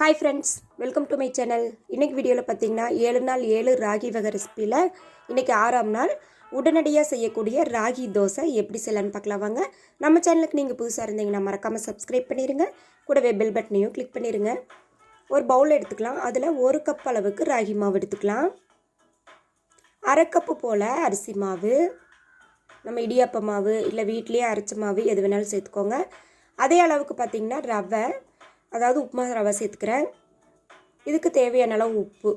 Hi friends welcome to my channel இன்றைக்கி வீடியோவில் பார்த்தீங்கன்னா ஏழு நாள் ஏழு ராகி வகை ரெசிப்பியில் இன்றைக்கி ஆறாம் நாள் உடனடியாக செய்யக்கூடிய ராகி தோசை எப்படி செய்யலான்னு பார்க்கலாம் வாங்க. நம்ம சேனலுக்கு நீங்கள் புதுசாக இருந்தீங்கன்னா மறக்காமல் சப்ஸ்கிரைப் பண்ணிடுங்க கூடவே பெல் பட்டனையும் கிளிக் பண்ணிடுங்க ஒரு பவுல் எடுத்துக்கலாம். அதில் ஒரு கப் அளவுக்கு ராகி மாவு எடுத்துக்கலாம். அரை கப்பு போல் அரிசி மாவு நம்ம இடியாப்ப மாவு இல்லை வீட்லேயே அரைச்ச மாவு எது வேணாலும் சேர்த்துக்கோங்க. அதே அளவுக்கு பார்த்திங்கன்னா ரவை அதாவது உப்புமா ரவை சேர்த்துக்கிறேன். இதுக்கு தேவையான அளவு உப்பு.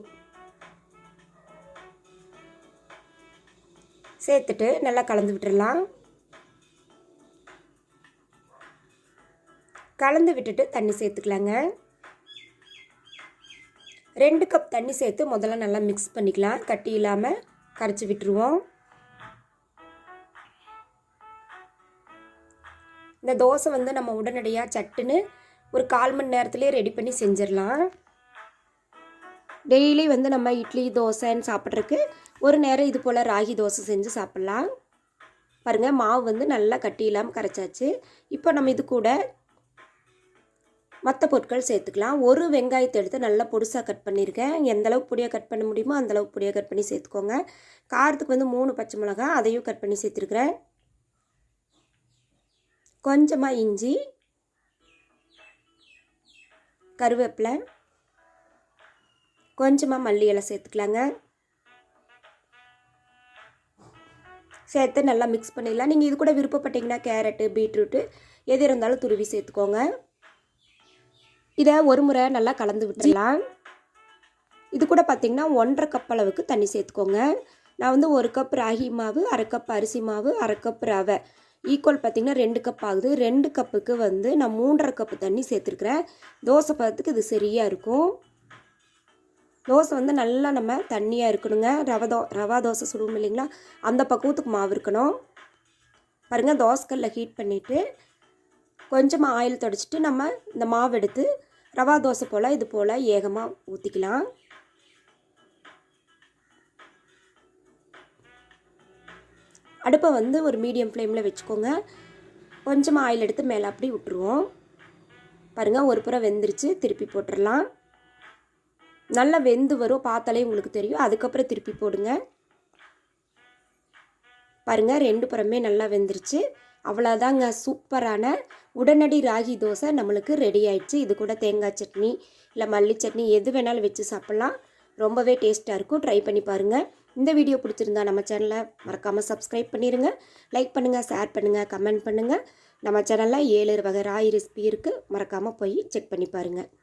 சேர்த்துட்டு நல்லா கலந்து விட்டுடலாம் கலந்து விட்டுட்டு தண்ணி சேர்த்துக்கலாங்க. ரெண்டு கப் தண்ணி சேர்த்து முதல்ல நல்லா மிக்ஸ் பண்ணிக்கலாம். கட்டி இல்லாமல் கரைச்சி விட்டுருவோம். இந்த தோசை வந்து நம்ம உடனடியாக சட்டுன்னு ஒரு கால் மணி நேரத்துலேயே ரெடி பண்ணி செஞ்சிடலாம். டெய்லி வந்து நம்ம இட்லி தோசைன்னு சாப்பிட்றதுக்கு ஒரு நேரம் இது போல் ராகி தோசை செஞ்சு சாப்பிட்லாம். பாருங்கள் மாவு வந்து நல்லா கட்டி இல்லாமல் கரைச்சாச்சு. இப்போ நம்ம இது கூட மற்ற பொருட்கள் சேர்த்துக்கலாம். ஒரு வெங்காயத்தை எடுத்து நல்லா பொடிசாக கட் பண்ணியிருக்கேன். எந்த அளவுக்கு பொடியாக கட் பண்ண முடியுமோ அந்தளவுக்கு பொடியாக கட் பண்ணி சேர்த்துக்கோங்க. காரத்துக்கு வந்து மூணு பச்சை மிளகா அதையும் கட் பண்ணி சேர்த்துருக்குறேன். கொஞ்சமாக இஞ்சி கருவேப்பிலை கொஞ்சமாக மல்லி இலை சேர்த்துக்கலாங்க. சேர்த்து நல்லா மிக்ஸ் பண்ணிடலாம். நீங்கள் இது கூட விருப்பப்பட்டீங்கன்னா கேரட்டு பீட்ரூட்டு எது இருந்தாலும் துருவி சேர்த்துக்கோங்க. இதை ஒரு முறை நல்லா கலந்து விட்டுடலாம். இது கூட பார்த்திங்கன்னா ஒன்றரை கப் அளவுக்கு தண்ணி சேர்த்துக்கோங்க. நான் வந்து ஒரு கப் ராகி மாவு அரை கப் அரிசி மாவு அரை கப் ரவை. ஈக்குவல் பார்த்திங்கன்னா ரெண்டு கப் ஆகுது. ரெண்டு கப்புக்கு வந்து நான் மூன்றரை கப்பு தண்ணி சேர்த்துருக்குறேன். தோசை பதத்துக்கு இது சரியாக இருக்கும். தோசை வந்து நல்லா நம்ம தண்ணியாக இருக்கணுங்க. ரவை தோ ரவா தோசை சுடுவோம் இல்லைங்களா? அந்த பக்குவத்துக்கு மாவு இருக்கணும். பாருங்கள் தோசைக்கல்ல ஹீட் பண்ணிவிட்டு கொஞ்சமாக ஆயில் தொடச்சிட்டு நம்ம இந்த மாவு எடுத்து ரவா தோசை போல் இது போல் ஏகமாக ஊற்றிக்கலாம் அடுப்பை வந்து ஒரு மீடியம் ஃப்ளேமில் வச்சுக்கோங்க. கொஞ்சமாக ஆயில் எடுத்து மேலே அப்படி விட்டுருவோம். பாருங்கள் ஒரு புறம் வெந்துருச்சு திருப்பி போட்டுடலாம் நல்லா வெந்து வரும் பார்த்தாலே உங்களுக்கு தெரியும். அதுக்கப்புறம் திருப்பி போடுங்க. பாருங்கள் ரெண்டு புறமே நல்லா வெந்துருச்சு. அவ்வளோதாங்க சூப்பரான உடனடி ராகி தோசை நம்மளுக்கு ரெடி ஆயிடுச்சு. இது கூட தேங்காய் சட்னி இல்லை மல்லி சட்னி எது வேணாலும் வச்சு சாப்பிட்லாம். ரொம்பவே டேஸ்ட்டாக இருக்கும். ட்ரை பண்ணி பாருங்கள் இந்த வீடியோ பிடிச்சிருந்தா நம்ம சேனலை மறக்காமல் சப்ஸ்கிரைப் பண்ணிடுங்க லைக் பண்ணுங்கள் ஷேர் பண்ணுங்கள் கமெண்ட் பண்ணுங்கள் நம்ம சேனலில் ஏழு வகை ராய் ரெசிபி இருக்குது மறக்காமல் போய் செக் பண்ணி பாருங்கள்